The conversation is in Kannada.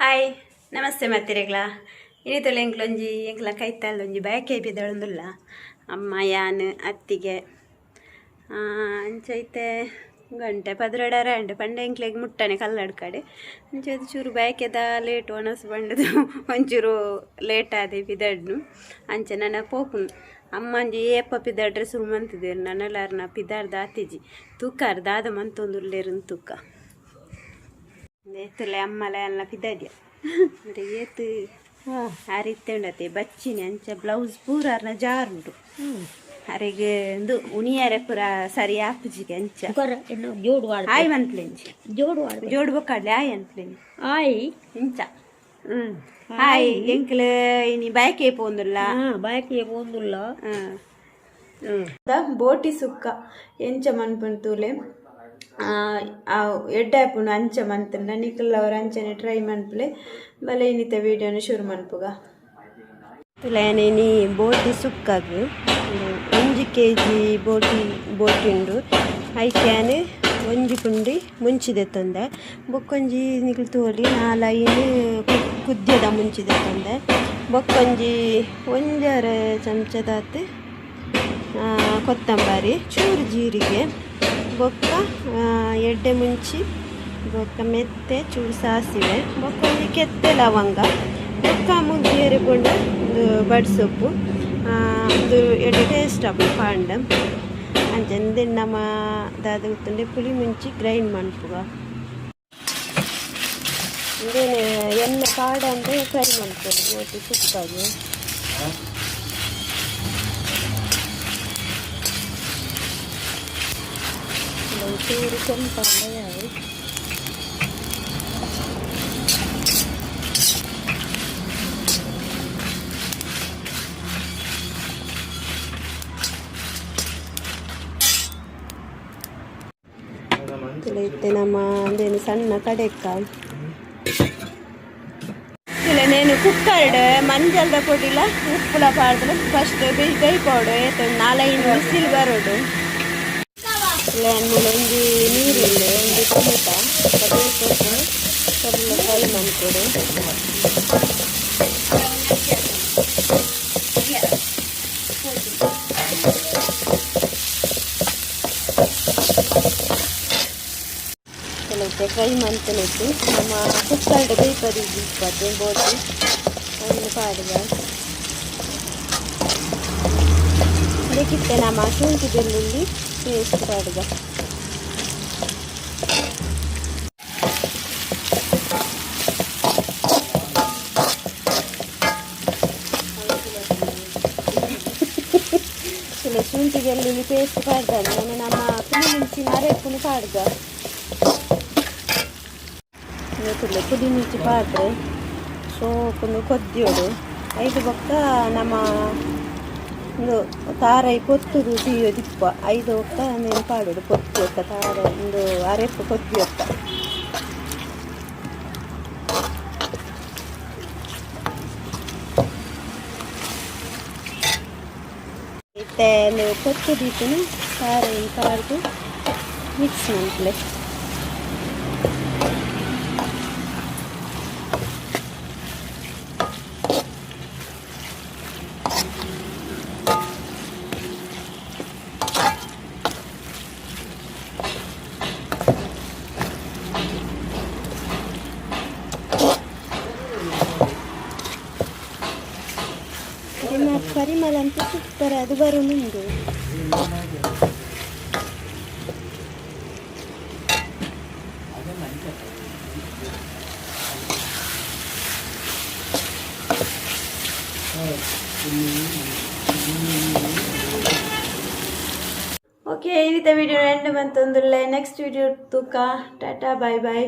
ಹಾಯ್, ನಮಸ್ತೆ ಮತ್ತಿರೆಗ್ಲ ಇನ್ನಿತೊಲೆ ಎಂಕ್ಲೊಂಜಿ ಎಂಕ್ಲ ಕೈತಾ ಒಂಜಿ ಬಯಕೆ ಬಿದ್ದಳೊಂದುಲ್ಲ ಅಮ್ಮ, ಯಾನ್, ಅತ್ತಿಗೆ. ಅಂಚೈತೆ ಗಂಟೆ ಪದ್ರಡರ ಅಂಡೆ. ಪಂಡೆ ಎಂಕ್ಲೆಗ್ ಮುಟ್ಟನೆ ಕಲ್ಲಡ್ ಕಡೆ. ಅಂಚೈತೆ ಚೂರು ಬಯಕೆದ ಲೇಟ್ ಒಣಸ್ ಬಂಡದು. ಒಂಚೂರು ಲೇಟ್ ಆದೆ ಬಿದಡ್ನು ಅಂಚೆ ನನ್ನ ಪೋಪುನು ಅಮ್ಮಂಜಿ ಏಪ್ಪ ಪಿದಡ್ರೆ ಸುರು ಮಂತಿದ್ದೇರು ನನ್ನಲಾರ್ನ ಪಿದಾರ್ದ ಆತಿಜಿ. ತೂಕಾರ್ ದಾದ ಮಂತೊಂದುಲ್ಲೇರನ್ ತೂಕ. ನೇತಲೆ ಅಮ್ಮಲೆ ಅಲ್ಲ ಪಿದ್ದಾದ್ಯ ಅಂದರೆ ಏತು ಅರಿತ್ತೆ ಉಂಡತೆ ಬಚ್ಚಿನಿ ಅಂಚ ಬ್ಲೌಸ್ ಪೂರ ಅರ್ನ ಉಂಟು. ಅರೆಗೆ ಒಂದು ಉಣಿಯಾರೆ ಪೂರ ಸರಿ ಆಪುಜಿಗೆ ಅಂಚ. ಜೋಡು ಆಯ್ ಮನ್ಪ್ಲೆಂಜಿ ಜೋಡು ಜೋಡು ಬೊಕ್ಕಾಡ್ಲೆ ಆಯ್ ಅನ್ಪ್ಲೆಂಜಿ ಆಯ್. ಇಂಚ. ಹ್ಮ್. ಹಾಯ್ ಎಂಕ್ಲ ಇನಿ ಬಯಕೆ ಪೋಂದುಲ್ಲ. ಹಾ ಪೋಂದುಲ್ಲ. ಬೋಟಿ ಸುಕ್ಕ. ಎಂಚ ಮನ್ಪುಂತೂಲೆ. ಎಡ್ಡಾಪುಂಡು ಅಂಚ ಮಂತ್ರ ನಿಖಲ್ ಅವ್ರ ಅಂಚನೆ ಟ್ರೈ ಮನ್ಪುಲೆ ಬಲೆ ಇನ್ನಿತ ವೀಡಿಯೋನ ಶುರು ಮನ್ಪುಗ ತುಲೇನಿ ಬೋಟಿ ಸುಕ್ಕಾಗು. ಒಂಜಿ ಕೆ ಜಿ ಬೋಟಿ ಬೋಟಿ ಉಂಡು. ಐಕ್ಯಾನೆ, ಒಂಜಿ ಪುಂಡಿ ಮುಂಚಿದೆ ತಂದೆ. ಬೊಕ್ಕೊಂಜಿ ನಿಖಲ್ ತೋಲಿ ನಾಲೈನು ಕುದ್ಯದ ಮುಂಚಿದೆ ತಂದೆ. ಬೊಕ್ಕೊಂಜಿ ಒಂಜರ ಚಮಚದಾತ್ ಕೊತ್ತಂಬರಿ, ಚೂರು ಜೀರಿಗೆ. ಬೊಕ್ಕ ಎಡ್ಡೆ ಮುಂಚಿ, ಬೊಕ್ಕ ಮೆತ್ತೆ, ಚೂರು ಸಾಸಿವೆ, ಬೊಕ್ಕ ಒಂದು ಕೆತ್ತೆ ಲವಂಗ, ಬೊಕ್ಕ ಮುಗ್ಗಿಯರು ಪುಂಡ ಒಂದು ಬಡ್ಸೊಪ್ಪು ಸೊಪ್ಪು ಒಂದು ಎಡ್ಡೆ ಟೇಸ್ಟ್ ಆಪು ಪಾಂಡ. ಅಂಚಂದೆ ನಮ್ಮ ದಾದ ಗೊತ್ತಂಡೆ ಪುಳಿ ಮುಂಚಿ ಗ್ರೈಂಡ್ ಮಾಡ್ಪುಗ ಎಣ್ಣೆ ಕಾಡ ಅಂದರೆ ಫ್ರೈ ಮಾಡ್ತಾರೆ ಬೋಟಿ ಸುಕ್ಕಾಗಿ ಚೂರು ಕೆಂಪ ಯಾರು ಇತ್ತೆ ನಮ್ಮ ಅಂದೇನು ಸಣ್ಣ ಕಡೆಕ್ಕ ಇಲ್ಲ ನೇನು ಕುಕ್ಕರ್ಡ್ ಮಂಜಲ್ದ ಕೊಟ್ಟಿಲ್ಲ ಉಪ್ಪುಲ ಪಾಡ್ದು ಫಸ್ಟ್ ಬೇಯ್ ಬೇಯ್ಪೋಡು ಏತ ನಾಲೈದು ಬಿಸಿಲು ಬರೋಡು ಇಲ್ಲ ಒಂಜಿ ನೀರಿಲ್ಲ ಒಂದು ಟೊಮೆಟ ಬೇಯ್ಕೊಟ್ಟು ಸ್ವಲ್ಪ ಫ್ರೈ ಮಾಡ್ಕೊಡು ಕೆಲವತ್ತೆ ಫ್ರೈ ಮಾಡ್ಕೊಳಕ್ಕೆ ನಮ್ಮ ಕುಕ್ಕರ್ಡ್ ಬೇಯ್ಪದಿ ಇಪ್ಪತ್ತು ಬೋಟಿ ಒಂದು ಪಾಡ್ಗ ಬೇಕಿತ್ತೆ ನಮ್ಮ ಶುಂಠಿ ಬೆಳ್ಳುಳ್ಳಿ ಪೇಸ್ಟ್ ಪಾಡ್ಗ ಇಲ್ಲ ಶುಂಠಿ ಬೆಳ್ಳುಳ್ಳಿ ಪೇಸ್ಟ್ ಪಾಡ್ದಾಗ ನಾನು ನಮ್ಮ ಪುಳಿ ಮೆಣಸಿನ ಅರೆಪ್ಪುನು ಪಾಡ್ಗ ಇವತ್ತಿಲ್ಲ ಪುಡಿ ಮಿರ್ಚಿ ಪಾಡ್ರೆ ಸೋಪುನು ಕೊದ್ದಿಯೋಡು ಐದು ಬೊಕ್ಕ ನಮ್ಮ ಒಂದು ತಾರೈ ಪೊತ್ತುದು ಸಿಯೋ ದಿಪ್ಪ ಐದು ಒಕ್ಕ నేను ಪಾಡೋಡು ಪೊತ್ತು ಒಕ್ಕ ತಾರ ಒಂದು ಅರೆಪ್ಪು ಕೊದ್ದಿ ಒಕ್ಕ ಮತ್ತೆ ನೀವು ಕೊತ್ತು ದೀಪನು ತಾರೈ ಪಾಡ್ದು ಮಿಕ್ಸ್ ಮಾಡ್ಲೆ ಪರಿಮ ಪರಿಮಳ ಅಂತ ಸೂಪರ್ ಅದು ಬರೋ ಮುಂದು ಓಕೆ ಈ ವಿಡಿಯೋ ಎಂಡ್ ಬಂತಂದ್ರೆ ನೆಕ್ಸ್ಟ್ ವಿಡಿಯೋ ತೂಕ. ಟಾಟಾ ಬಾಯ್ ಬಾಯ್